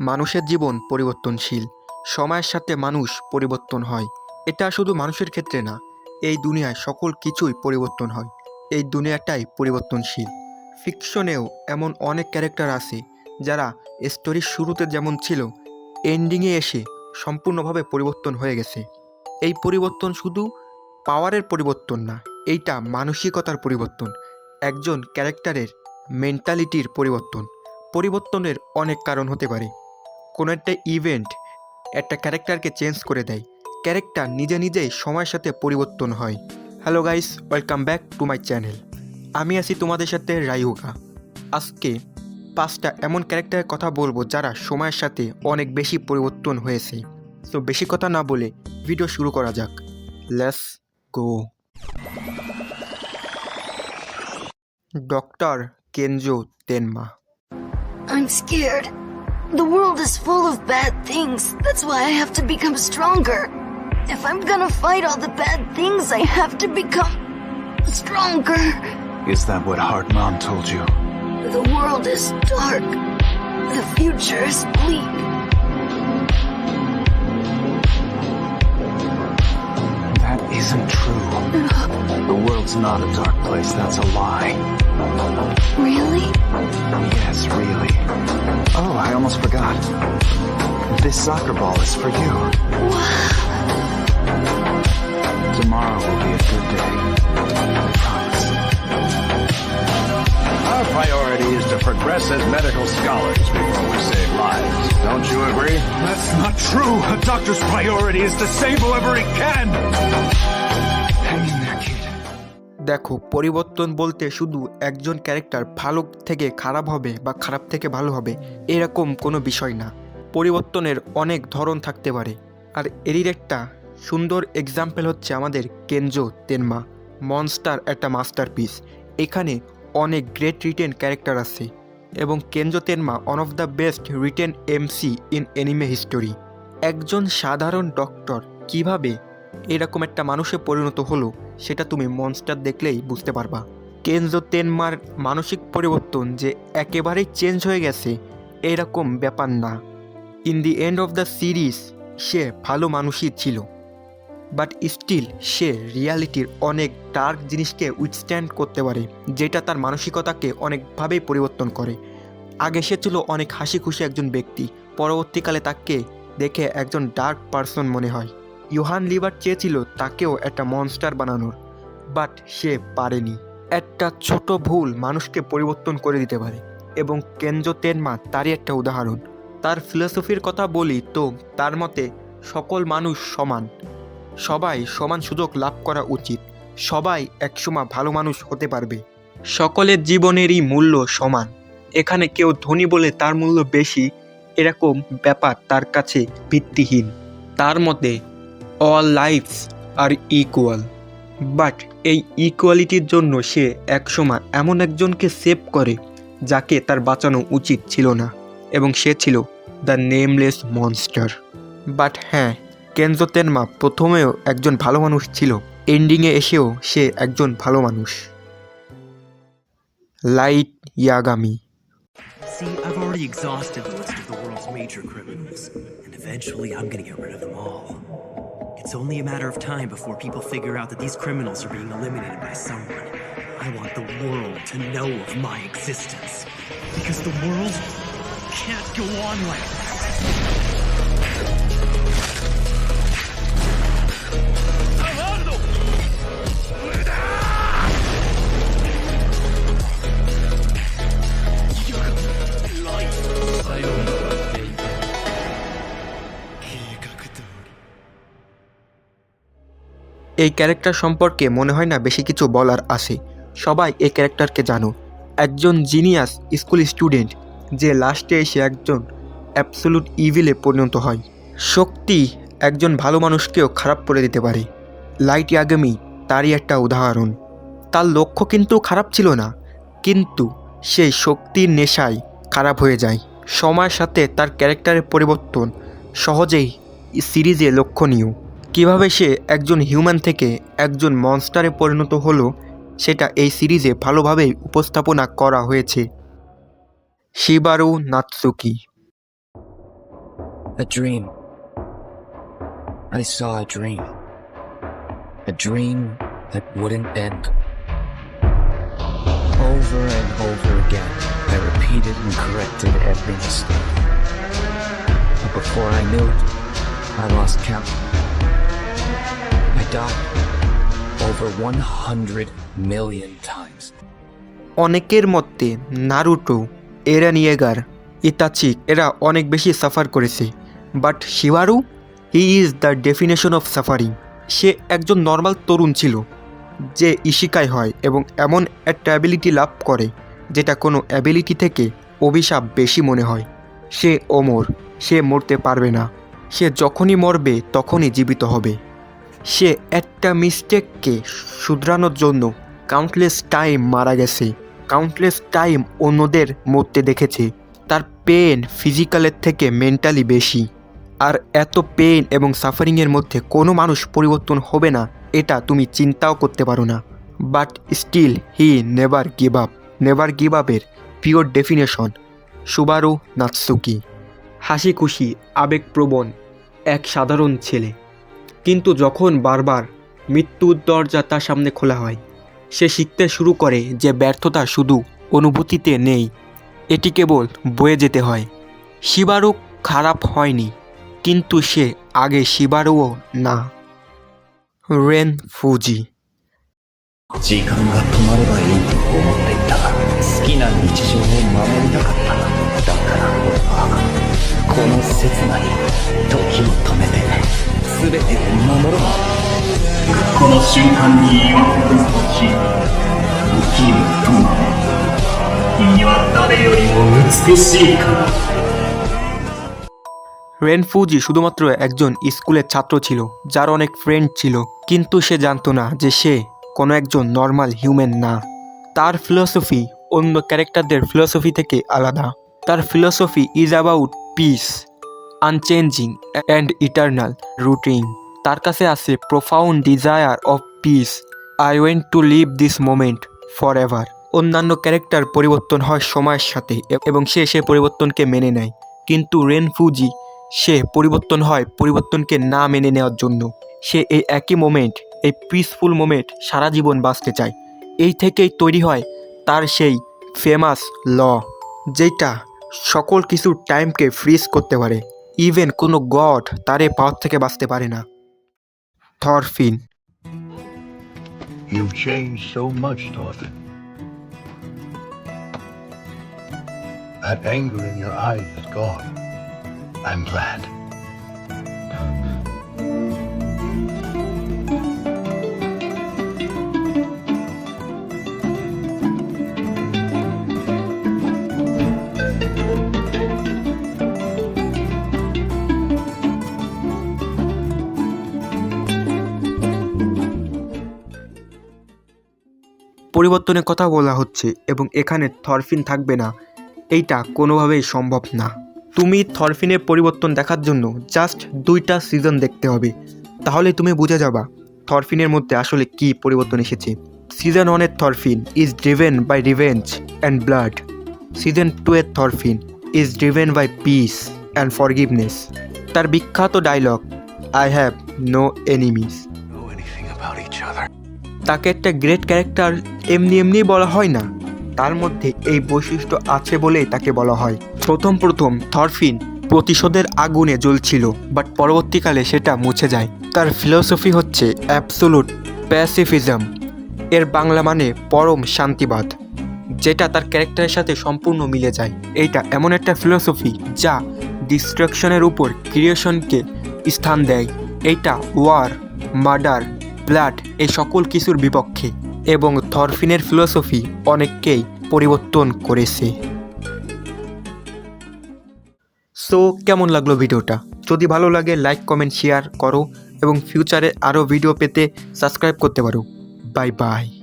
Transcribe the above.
মানুষের জীবন পরিবর্তনশীল, সময়ের সাথে মানুষ পরিবর্তন হয়। এটা শুধু মানুষের ক্ষেত্রে না, এই দুনিয়ায় সকল কিছুই পরিবর্তন হয়। এই দুনিয়াটাই পরিবর্তনশীল। ফিকশনেও এমন অনেক ক্যারেক্টার আছে যারা স্টোরির শুরুতে যেমন ছিল এন্ডিংয়ে এসে সম্পূর্ণভাবে পরিবর্তন হয়ে গেছে। এই পরিবর্তন শুধু পাওয়ারের পরিবর্তন না, এইটা মানসিকতার পরিবর্তন, একজন ক্যারেক্টারের মেন্টালিটির পরিবর্তন। পরিবর্তনের অনেক কারণ হতে পারে। কোনো একটা ইভেন্ট একটা ক্যারেক্টারকে চেঞ্জ করে দেয়। ক্যারেক্টার নিজে নিজেই সময়ের সাথে পরিবর্তন হয়। Hello guys welcome back to my channel আমি আছি তোমাদের সাথে রায়ুকা। আজকে পাঁচটা এমন ক্যারেক্টারের কথা বলব যারা সময়ের সাথে অনেক বেশি পরিবর্তন হয়েছে। তো বেশি কথা না বলে ভিডিও শুরু করা যাক। Let's go doctor Kenzo Tenma I'm scared. The world is full of bad things. That's why I have to become stronger. If I'm gonna fight all the bad things, I have to become stronger. Is that what Heart Mom told you? The world is dark. The future is bleak. That isn't true. The world's not a dark place, that's a lie. Really? Yes, really. Oh, I almost forgot. This soccer ball is for you. Tomorrow will be a good day. I promise. Our priority is to progress as medical scholars before we save lives. Don't you agree? That's not true. A doctor's priority is to save whoever he can. দেখো, পরিবর্তন বলতে শুধু একজন character ভালো থেকে খারাপ হবে বা খারাপ থেকে ভালো হবে, এরকম কোনো বিষয় না। পরিবর্তনের অনেক ধরন থাকতে পারে। আর এরই একটা সুন্দর এক্সাম্পল হচ্ছে আমাদের কেনজো তেনমা মনস্টার একটা মাস্টারপিস এখানে অনেক গ্রেট রিটেন ক্যারেক্টার আছে এবং Kenzo Tenma one of the best written MC in anime history একজন সাধারণ ডক্টর কীভাবে এরকম একটা মানুষে পরিণত হলো সেটা তুমি মনস্টার দেখলেই বুঝতে পারবা। কেনজো তেনমার মানসিক পরিবর্তন যে একেবারেই চেঞ্জ হয়ে গেছে, এরকম ব্যাপার না। In the end of the series সে ভালো মানুষই ছিল। বাট স্টিল সে রিয়ালিটির অনেক ডার্ক জিনিসকে উইথস্ট্যান্ড করতে পারে, যেটা তার মানসিকতাকে অনেকভাবেই পরিবর্তন করে। আগে সে ছিল অনেক হাসি খুশি একজন ব্যক্তি, পরবর্তীকালে তাকে দেখে একজন ডার্ক পার্সন মনে হয়। ইউহান লিভার চেয়েছিল তাকেও একটা মনস্টার বানানোর বাট সে পারেনি। একটা ছোট ভুল মানুষকে পরিবর্তন করে দিতে পারে, এবং কেনজো তেনমা তারই একটা উদাহরণ। তার ফিলোসফির কথা বলি তো তার মতে সকল মানুষ সমান। সবাই সমান সুযোগ লাভ করা উচিত। সবাই একসময় ভালো মানুষ হতে পারবে। সকলের জীবনেরই মূল্য সমান। এখানে কেউ ধনী বলে তার মূল্য বেশি, এরকম ব্যাপার তার কাছে ভিত্তিহীন। তার মতে all lives are equal but এই ইকুয়ালিটির জন্য সে একসময় এমন একজনকে সেভ করে যাকে তার বাঁচানো উচিত ছিল না এবং সে ছিল দ্য নেমলেস মনস্টার বাট হ্যাঁ কেনজো তেনমা প্রথমেও একজন ভালো মানুষ ছিল এন্ডিংয়ে এসেও সে একজন ভালো মানুষ। Light Yagami See, I've already exhausted the list of the world's major criminals, and eventually I'm gonna get rid of them all. It's only a matter of time before people figure out that these criminals are being eliminated by someone. I want the world to know of my existence. Because the world can't go on like this. এই character সম্পর্কে মনে হয় না বেশি কিছু বলার আছে। সবাই এই ক্যারেক্টারকে জানো একজন জিনিয়াস স্কুল স্টুডেন্ট যে লাস্টে এসে একজন অ্যাবসোলুট ইভিলে পরিণত হয়। শক্তি একজন ভালো মানুষকেও খারাপ করে দিতে পারে। লাইট ইয়াগামি তারই একটা উদাহরণ। তার লক্ষ্য কিন্তু খারাপ ছিল না, কিন্তু সেই শক্তির নেশায় খারাপ হয়ে যায়। সময়ের সাথে তার ক্যারেক্টারের পরিবর্তন সহজেই সিরিজে লক্ষণীয়। কীভাবে সে একজন হিউম্যান থেকে একজন মনস্টারে পরিণত হলো সেটা এই সিরিজে ভালোভাবেই উপস্থাপনা করা হয়েছে শিবারু Natsuki A dream. I saw a dream. A dream that wouldn't end. Over and over again, I repeated and corrected every mistake. But before I knew it, I lost count. Died over 100 million times. অনেকের মধ্যে Naruto এরান ইয়েগার Itachi এরা অনেক বেশি suffer করেছে। But Subaru, he is the definition of suffering. সে একজন normal তরুণ ছিল, যে ইশিকাই হয় এবং এমন একটা অ্যাবিলিটি লাভ করে, যেটা কোনো অ্যাবিলিটি থেকে অভিশাপ বেশি মনে হয়। সে অমর, সে মরতে পারবে না। সে যখনই মরবে, তখনই জীবিত হবে। সে একটা মিস্টেককে শুধরানোর জন্য কাউন্টলেস টাইম মারা গেছে। কাউন্টলেস টাইম অন্যদের মরতে দেখেছে। তার পেন ফিজিক্যালের থেকে মেন্টালি বেশি। আর এত পেন এবং সাফারিংয়ের মধ্যে কোনো মানুষ পরিবর্তন হবে না, এটা তুমি চিন্তাও করতে পারো না। But still he never give up never give আপের পিওর ডেফিনেশন সুবারু নাৎসুকি হাসি খুশি, আবেগপ্রবণ, এক সাধারণ ছেলে। কিন্তু যখন বারবার মৃত্যুর দরজা তার সামনে খোলা হয় সে শিখতে শুরু করে যে ব্যর্থতা শুধু অনুভূতিতে নেই এটি কেবল বয়ে যেতে হয় শিবারু খারাপ হয়নি কিন্তু সে আগে শিবারুও না রেন ফুজি 時間が止まればいいと思っていた好きな日常を守りたかっただから俺はこの刹那に時を止めて 全てを守ろうこの瞬間に祝ってほしい生きる友君は誰よりも美しいから রেন ফুজি শুধুমাত্র একজন স্কুলের ছাত্র ছিল যার অনেক ফ্রেন্ড ছিল কিন্তু সে জানতো না যে সে কোনো একজন নর্মাল হিউম্যান না তার ফিলসফি অন্য ক্যারেক্টারদের ফিলসফি থেকে আলাদা তার philosophy is about piece unchanging and eternal routine তার কাছে আছে profound desire of peace I want to live this moment forever অন্যান্য ক্যারেক্টার পরিবর্তন হয় সময়ের সাথে এবং সে সে পরিবর্তনকে মেনে নেয়। কিন্তু রেন ফুজি সে পরিবর্তন হয় পরিবর্তনকে না মেনে নেওয়ার জন্য। সে এই একই মোমেন্ট এই পিসফুল মোমেন্ট সারা জীবন বাঁচতে চায়। এই থেকেই তৈরি হয় তার সেই ফেমাস ল যেটা সকল কিছুর টাইমকে ফ্রিজ করতে পারে। ইভেন কোনো গড তার এই পাওয়ার থেকে বাঁচতে পারে না Thorfinn You've changed so much, Thorfinn. That anger in your eyes is gone. I'm glad. পরিবর্তনের কথা বলা হচ্ছে এবং এখানে থরফিন থাকবে না। এইটা কোনোভাবেই সম্ভব না। তুমি থরফিনের পরিবর্তন দেখার জন্য জাস্ট দুইটা সিজন দেখতে হবে। তাহলে তুমি বুঝে যাবা থরফিনের মধ্যে আসলে কি পরিবর্তন এসেছে। সিজন ওয়ানের Thorfinn is driven by revenge and blood season two এর Thorfinn is driven by peace and forgiveness তার বিখ্যাত dialogue I have no enemies তাকে একটা গ্রেট ক্যারেক্টার এমনি এমনি বলা হয় না। তার মধ্যে এই বৈশিষ্ট্য আছে বলেই তাকে বলা হয়। প্রথম প্রথম থরফিন প্রতিশোধের আগুনে জ্বলছিল বাট পরবর্তীকালে সেটা মুছে যায়। তার ফিলোসফি হচ্ছে অ্যাবসোলুট প্যাসিফিজম এর বাংলা মানে পরম শান্তিবাদ, যেটা তার ক্যারেক্টারের সাথে সম্পূর্ণ মিলে যায়। এইটা এমন একটা ফিলোসফি যা ডিস্ট্রাকশনের উপর ক্রিয়েশনকে স্থান দেয়। এইটা ওয়ার মার্ডার ব্লাড এ সকল কিছুর বিপক্ষে এবং থরফিনের ফিলোসফি অনেককেই পরিবর্তন করেছে। সো কেমন লাগল ভিডিওটা? যদি ভালো লাগে লাইক কমেন্ট শেয়ার করো এবং ফিউচারে আরও ভিডিও পেতে সাবস্ক্রাইব করতে পারো। Bye bye